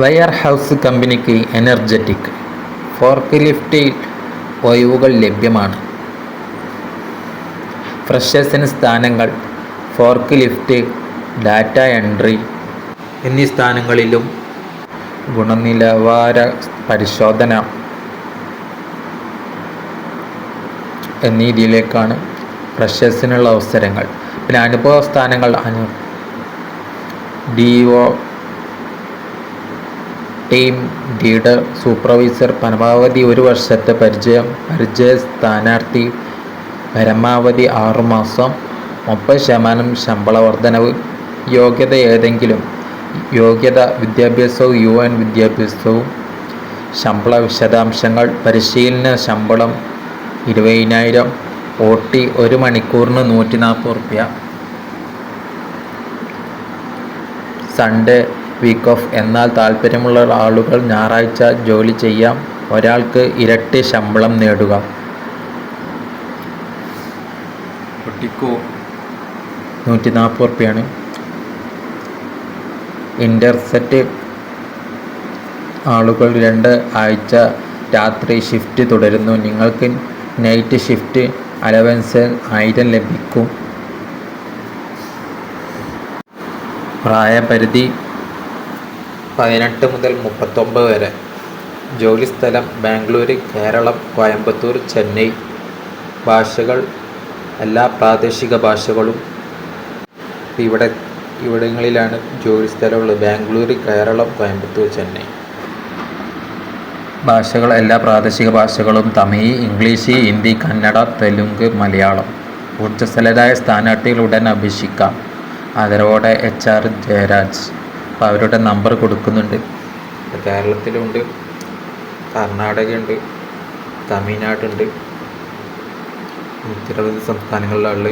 Wear house കമ്പനിക്ക് energetic fork ലിഫ്റ്റിൽ ഒഴിവുകൾ ലഭ്യമാണ്. ഫ്രഷേഴ്സിന് സ്ഥാനങ്ങൾ ഫോർക്ക് ലിഫ്റ്റ് ഡാറ്റ എൻട്രി എന്നീ സ്ഥാനങ്ങളിലും ഗുണനിലവാര പരിശോധന എന്നീ രീതിയിലേക്കാണ് ഫ്രഷേഴ്സിനുള്ള അവസരങ്ങൾ. പിന്നെ അനുഭവ സ്ഥാനങ്ങൾ Anu D O team leader supervisor പരമാവധി ഒരു വർഷത്തെ പരിചയം പരിചയ സ്ഥാനാർത്ഥി പരമാവധി ആറുമാസം മുപ്പത് ശതമാനം ശമ്പള വർധനവ് യോഗ്യത ഏതെങ്കിലും യോഗ്യത വിദ്യാഭ്യാസവും യു എൻ വിദ്യാഭ്യാസവും ശമ്പള വിശദാംശങ്ങൾ പരിശീലന ശമ്പളം ഇരുപതിനായിരം ഒ ടി ഒരു മണിക്കൂറിന് നൂറ്റി നാൽപ്പത് റുപ്യ. സൺഡേ വീക്ക് ഓഫ് എന്നാൽ താല്പര്യമുള്ള ആളുകൾ ഞായറാഴ്ച ജോലി ചെയ്യാം. ഒരാൾക്ക് ഇരട്ടി ശമ്പളം നേടുക. ഒട്ടിക്കോ നൂറ്റി നാൽപ്പത് റുപ്യാണ് ഇന്റർസെറ്റ് ആളുകൾ രണ്ട് ആഴ്ച രാത്രി ഷിഫ്റ്റ് തുടരുന്നു. നിങ്ങൾക്ക് നൈറ്റ് ഷിഫ്റ്റ് അലവൻസ് ആയിരം ലഭിക്കും. പ്രായപരിധി പതിനെട്ട് മുതൽ മുപ്പത്തൊമ്പത് വരെ. ജോലിസ്ഥലം ബാംഗ്ലൂർ കേരളം കോയമ്പത്തൂർ ചെന്നൈ. ഭാഷകൾ എല്ലാ പ്രാദേശിക ഭാഷകളും ഇവിടെ ഇവിടങ്ങളിലാണ് ജോലി സ്ഥലമുള്ളത്. ബാംഗ്ലൂർ കേരളം കോയമ്പത്തൂർ ചെന്നൈ. ഭാഷകൾ എല്ലാ പ്രാദേശിക ഭാഷകളും തമിഴ് ഇംഗ്ലീഷ് ഹിന്ദി കന്നഡ തെലുങ്ക് മലയാളം. ഊർജസ്വലരായ സ്ഥാനാർത്ഥികൾ ഉടൻ അപേക്ഷിക്കാം അതരോടെ എച്ച് ആർ ജയരാജ്. അപ്പോൾ അവരുടെ നമ്പർ കൊടുക്കുന്നുണ്ട്. കേരളത്തിലുണ്ട് കർണാടകയുണ്ട് തമിഴ്നാടുണ്ട് നിരവധി സംസ്ഥാനങ്ങളിലുള്ളത്